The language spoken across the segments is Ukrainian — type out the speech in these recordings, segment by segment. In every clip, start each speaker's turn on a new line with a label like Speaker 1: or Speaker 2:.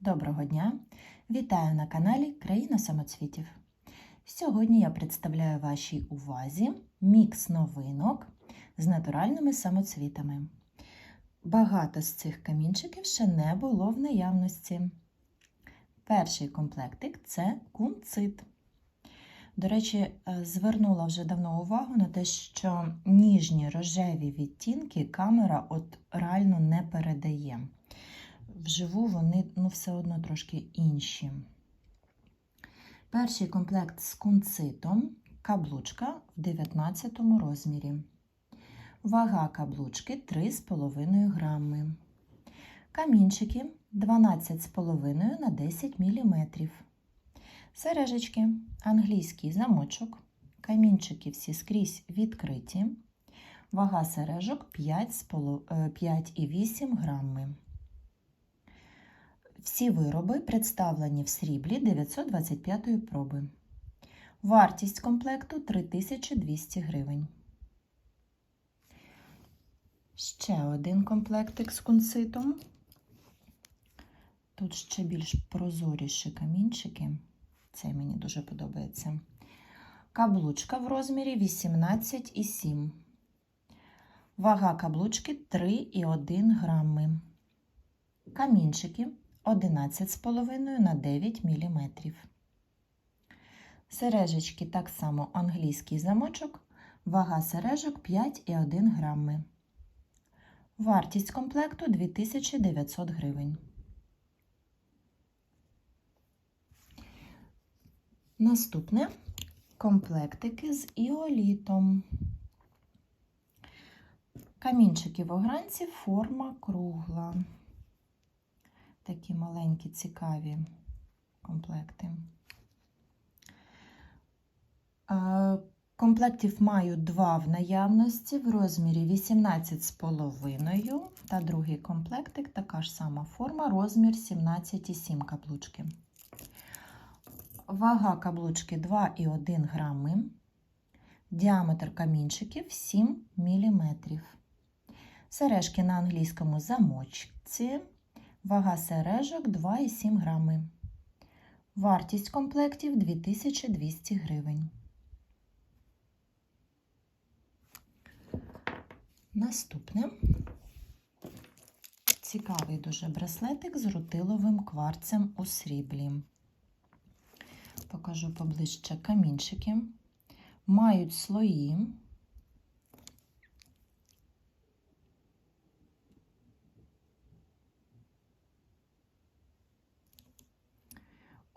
Speaker 1: Доброго дня! Вітаю на каналі Країна самоцвітів. Сьогодні я представляю вашій увазі мікс новинок з натуральними самоцвітами. Багато з цих камінчиків ще не було в наявності. Перший комплектик це кунцит. До речі, е, звернула вже давно увагу на те, що ніжні рожеві відтінки камера от реально не передає. Вживу вони ну, все одно трошки інші. Перший комплект з кунцитом, каблучка в 19 розмірі. Вага каблучки 3,5 грами. Камінчики 12,5 на 10 мм. Сережечки, англійський замочок. Камінчики всі скрізь відкриті. Вага сережок 5,8 грами. Всі вироби представлені в сріблі 925 проби. Вартість комплекту 3200 гривень. Ще один комплектик з кунцитом. Тут ще більш прозоріші камінчики. Цей мені дуже подобається. Каблучка в розмірі 18,7. Вага каблучки 3,1 грами. Камінчики 11,5 на 9 мм. Сережечки так само англійський замочок, вага сережок 5,1 грами. Вартість комплекту 2900 гривень. Наступне комплектики з іолітом. Камінчики в огранці, форма кругла такі маленькі, цікаві комплекти. Комплектів маю два в наявності в розмірі 18,5 та другий комплектик, така ж сама форма, розмір 17,7 каблучки. Вага каблучки 2,1 грами, діаметр камінчиків 7 мм. Сережки на англійському замочці. Вага сережок 2,7 грами. Вартість комплектів 2200 гривень. Наступне цікавий дуже браслетик з рутиловим кварцем у сріблі. Покажу поближче камінчики. Мають слої.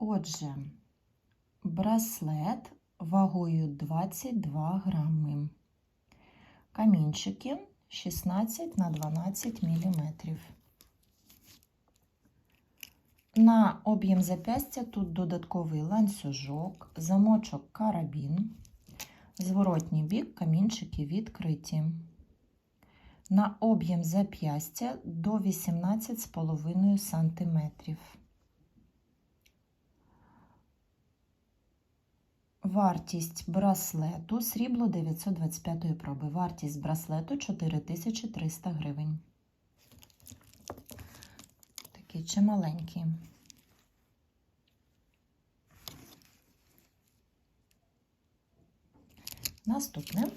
Speaker 1: Отже, браслет вагою 22 грами. Камінчики 16 на 12 мм. На об'єм запястя тут додатковий ланцюжок, замочок карабін, зворотній бік камінчики відкриті. На об'єм зап'ястя до 18,5 см. Вартість браслету срібло 925 проби. Вартість браслету 4300 гривень. Такий чималенький. Наступне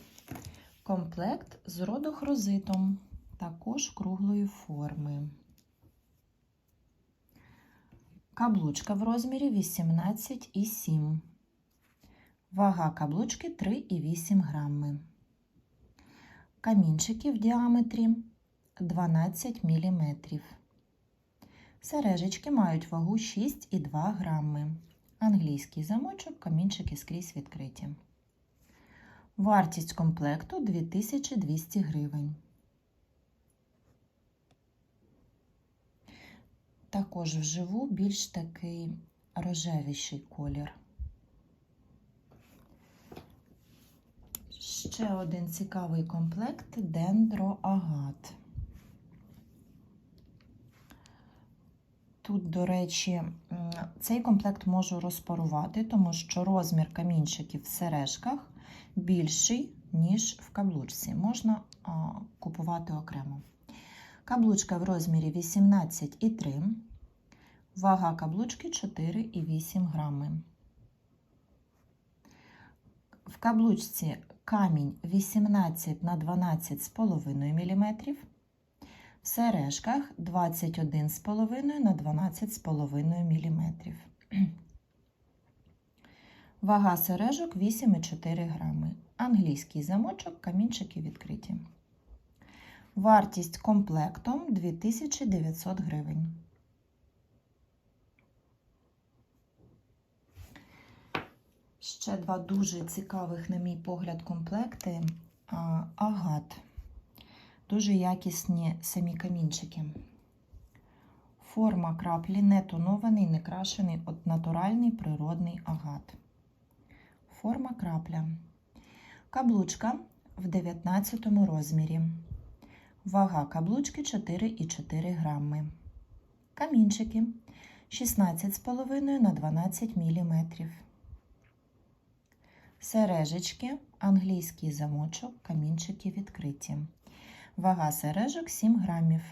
Speaker 1: комплект з родохрозитом, також круглої форми. Каблучка в розмірі 18,7 Вага каблучки 3,8 грами. Камінчики в діаметрі 12 мм. Сережечки мають вагу 6,2 грами. Англійський замочок, камінчики скрізь відкриті. Вартість комплекту 2200 гривень. Також вживу більш такий рожевіший колір. Ще один цікавий комплект дендроагат. Тут, до речі, цей комплект можу розпарувати, тому що розмір камінчиків в сережках більший, ніж в каблучці. Можна купувати окремо. Каблучка в розмірі 18,3, Вага каблучки 4,8 грами. В каблучці камінь 18 на 12,5 мм. В сережках 21,5 на 12,5 мм. Вага сережок 8,4 грами. Англійський замочок, камінчики відкриті. Вартість комплектом 2900 гривень. Ще два дуже цікавих, на мій погляд, комплекти. Агат. Дуже якісні самі камінчики. Форма краплі не тонований, не крашений, от натуральний природний агат. Форма крапля. Каблучка в 19 розмірі. Вага каблучки 4,4 грами. Камінчики 16,5 на 12 мм. Сережечки, англійський замочок, камінчики відкриті. Вага сережок 7 грамів.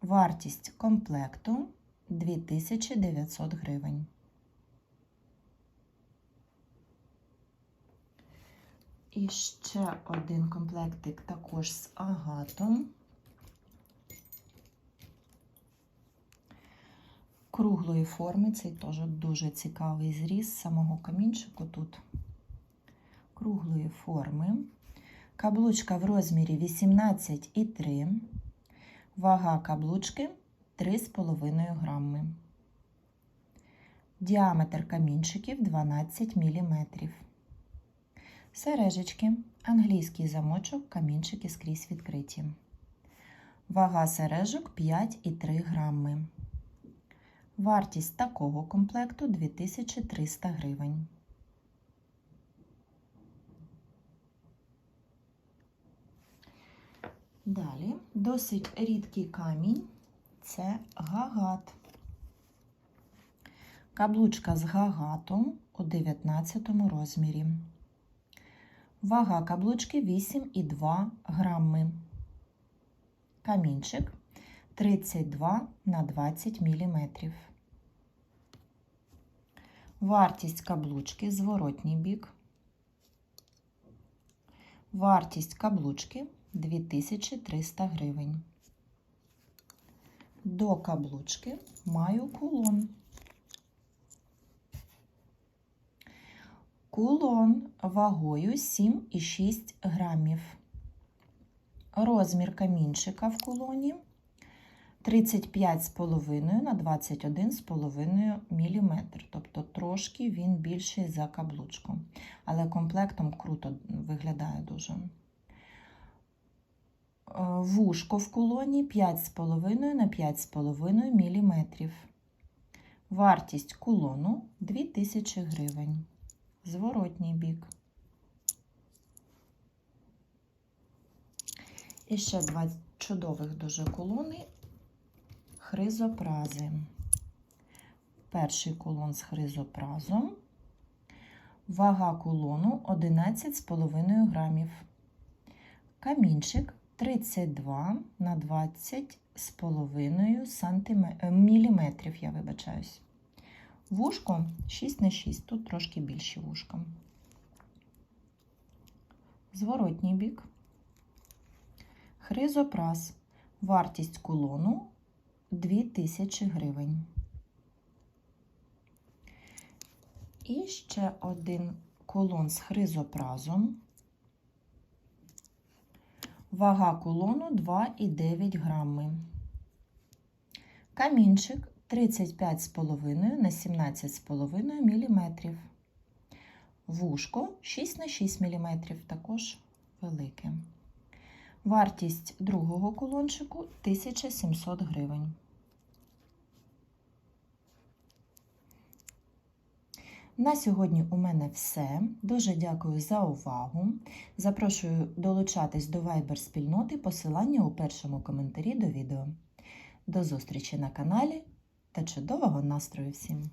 Speaker 1: Вартість комплекту 2900 гривень. І ще один комплектик також з агатом. Круглої форми, цей теж дуже цікавий зріз самого камінчику тут. Круглої форми. Каблучка в розмірі 18,3. Вага каблучки 3,5 грами. Діаметр камінчиків 12 мм. Сережечки, англійський замочок, камінчики скрізь відкриті. Вага сережок 5,3 грами. Вартість такого комплекту 2300 гривень. Далі досить рідкий камінь це гагат. Каблучка з гагатом у 19 розмірі. Вага каблучки 8,2 грами. Камінчик 32 на 20 мм. Вартість каблучки зворотній бік. Вартість каблучки 2300 гривень. До каблучки маю кулон. Кулон вагою 7,6 грамів. Розмір камінчика в кулоні 35,5 на 21,5 мм. Тобто трошки він більший за каблучку. Але комплектом круто виглядає дуже. Вушко в кулоні 5,5 на 5,5 мм. Вартість кулону 2000 гривень. Зворотній бік. І ще два чудових дуже кулони хризопрази. Перший кулон з хризопразом. Вага кулону 11,5 грамів. Камінчик 32 на 20,5 см, міліметрів, я вибачаюсь. Вушко 6 на 6, тут трошки більше вушка. Зворотній бік. Хризопраз. Вартість кулону 2000 гривень. І ще один кулон з хризопразом. Вага кулону 2,9 грами. Камінчик 35,5 на 17,5 мм. Вушко 6 на 6 мм, також велике. Вартість другого кулончику 1700 гривень. На сьогодні у мене все. Дуже дякую за увагу. Запрошую долучатись до Viber спільноти. Посилання у першому коментарі до відео. До зустрічі на каналі та чудового настрою всім!